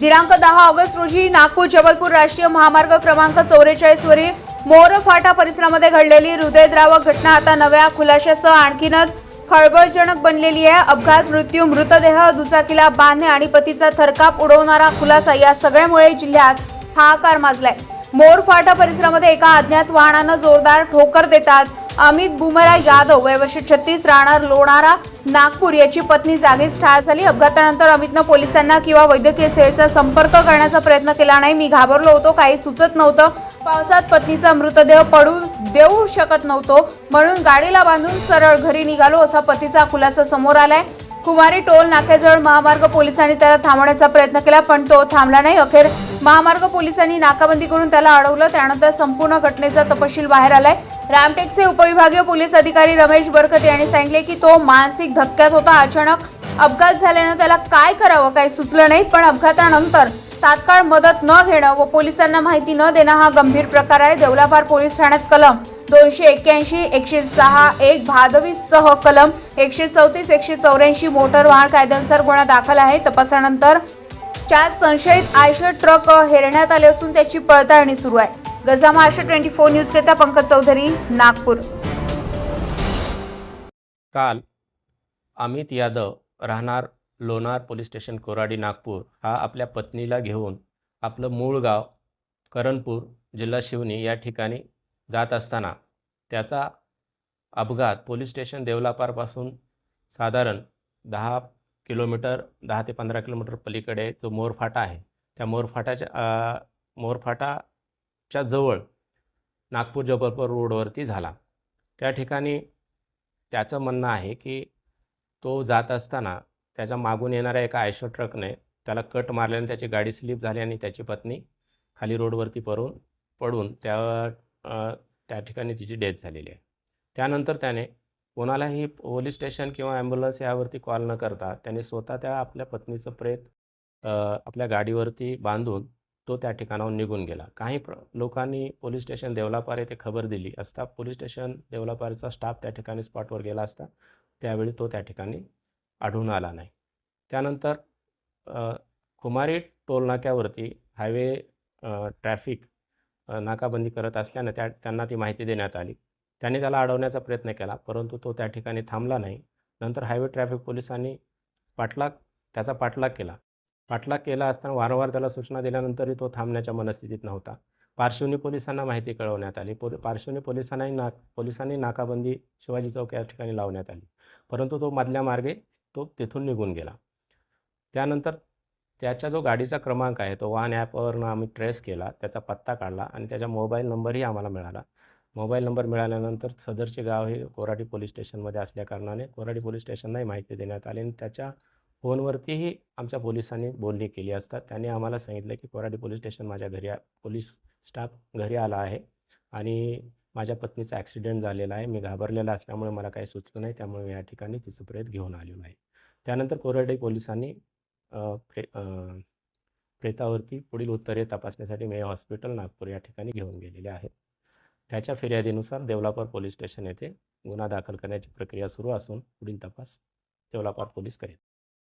दिनांक दहा ऑगस्ट रोजी नागपूर जबलपूर राष्ट्रीय महामार्ग क्रमांक चौवेचाळीस वरील मोर फाटा परिसरामध्ये घडलेली हृदयद्रावक घटना. आता नव्या खुलाशासह आणखीनच खळबळजनक बनलेली आहे. अपघात मृत्यू मृतदेह दुचाकीला बांधणे आणि पतीचा थरकाप उडवणारा खुलासा या सगळ्यामुळे जिल्ह्यात हाहाकार माजलाय. मोर फाटा परिसरामध्ये एका अज्ञात वाहनानं जोरदार ठोकर देताच अमित बुमरा यादव वयवर्षी छत्तीस राहणार लोणारा नागपूर याची पत्नी जागीच ठार झाली. अपघातानंतर अमितनं पोलिसांना किंवा वैद्यकीय सेवेचा संपर्क करण्याचा प्रयत्न केला नाही. मी घाबरलो होतो काही सुचत नव्हतं. पावसात पत्नीचा मृतदेह पडू देऊ शकत नव्हतो. म्हणून गाडीला बांधून सरळ घरी निघालो असा पतीचा खुलासा समोर आलाय. कुमारी टोल नाक्याजवळ महामार्ग पोलिसांनी त्याला थांबवण्याचा प्रयत्न केला पण तो थांबला नाही. अखेर महामार्ग पोलिसांनी नाकाबंदी करून त्याला अडवलं. त्यानंतर संपूर्ण घटनेचा तपशील बाहेर आलाय. रामटेकचे उपविभागीय पोलीस अधिकारी रमेश बरकत यांनी सांगितले की तो मानसिक धक्क्यात होता. अचानक अपघात झाल्यानं त्याला काय करावं काही सुचलं नाही. पण अपघातानंतर तात्काळ मदत न घेणं व पोलिसांना माहिती न देणं हा गंभीर प्रकार आहे. देवलापार पोलीस ठाण्यात कलम दोनशे एक्क्याऐंशी एकशे सहा एक भादवी सह कलम एकशे चौतीस एकशे चौऱ्याऐंशी मोटर वाहन कायद्यानुसार गुन्हा दाखल आहे. तपासानंतर चार संशयित आयशर ट्रक हेरण्यात आले असून त्याची पडताळणी सुरू आहे. गजा महाराष्ट्र ट्वेंटी फोर न्यूज करता पंकज चौधरी नागपूर. काल अमित यादव राहणार लोणार पोलीस स्टेशन कोराडी नागपूर हा आपल्या पत्नीला घेऊन आपलं मूळ गाव करणपूर जिल्हा शिवनी या ठिकाणी जात असताना त्याचा अपघात पोलीस स्टेशन देवलापारपासून साधारण दहा किलोमीटर दहा ते पंधरा किलोमीटर पलीकडे जो मोरफाटा आहे. त्या मोरफाटाच्या मोरफाटा च्या जवळ नागपूर जबलपूर रोडवरती झाला. त्या ठिकाणी त्याचं म्हणणं आहे की तो जात असताना त्याच्या मागून येणाऱ्या एका आयशो ट्रकने त्याला कट मारल्याने त्याची गाडी स्लिप झाली आणि त्याची पत्नी खाली रोडवरती पडून पडून त्या त्या ठिकाणी तिची डेथ झालेली आहे. त्यानंतर त्याने कोणालाही पोलीस स्टेशन किंवा ॲम्ब्युलन्स यावरती कॉल न करता त्याने स्वतः त्या आपल्या पत्नीचं प्रेत आपल्या गाडीवरती बांधून तो त्या ठिकाणाहून निघून गेला. काही प्र लोकांनी पोलीस स्टेशन देवलापार येथे खबर दिली असता पोलीस स्टेशन देवलापारचा स्टाफ त्या ठिकाणी स्पॉटवर गेला असता त्यावेळी तो त्या ठिकाणी आढळून आला नाही. त्यानंतर कुमारी टोलनाक्यावरती हायवे ट्रॅफिक नाकाबंदी करत असल्यानं त्या त्यांना ती माहिती देण्यात आली. त्यांनी त्याला अडवण्याचा प्रयत्न केला परंतु तो त्या ठिकाणी थांबला नाही. नंतर हायवे ट्रॅफिक पोलिसांनी पाठलाग त्याचा पाठलाग केला. पाठलाग केला असताना वारंवार त्याला सूचना दिल्यानंतरही तो थांबण्याच्या मनस्थितीत नव्हता. पार्श्वनी पोलिसांना माहिती कळवण्यात आली. पो पार्श्वनी पोलिसांनाही नाक पोलिसांनी नाकाबंदी शिवाजी चौक या ठिकाणी लावण्यात आली. परंतु तो मधल्या मार्गे तो तिथून निघून गेला. त्यानंतर त्याच्या जो गाडीचा क्रमांक आहे तो वाहन ॲपवरनं आम्ही ट्रेस केला त्याचा पत्ता काढला आणि त्याचा मोबाईल नंबरही आम्हाला मिळाला. मोबाईल नंबर मिळाल्यानंतर सदरचे गाव हे कोराडी पोलीस स्टेशनमध्ये असल्याकारणाने कोराडी पोलीस स्टेशनलाही माहिती देण्यात आली आणि त्याच्या फोनवरतीही आमच्या पोलिसांनी बोलणी केली असता त्यांनी आम्हाला सांगितलं की कोराडी पोलीस स्टेशन माझ्या घरी पोलीस स्टाफ घरी आला आहे आणि माझ्या पत्नीचा ॲक्सिडेंट झालेला आहे. मी घाबरलेला असल्यामुळे मला काही सुचलं नाही. त्यामुळे मी या ठिकाणी तिचं प्रेत घेऊन आलेलो आहे. त्यानंतर कोराडी पोलिसांनी प्रे प्रेतावरती पुढील उत्तरे तपासण्यासाठी मे हॉस्पिटल नागपूर या ठिकाणी घेऊन गेलेले आहेत. त्याच्या फिर्यादीनुसार देवलापूर पोलीस स्टेशन येथे गुन्हा दाखल करण्याची प्रक्रिया सुरू असून पुढील तपास देवलापार पोलीस करेल.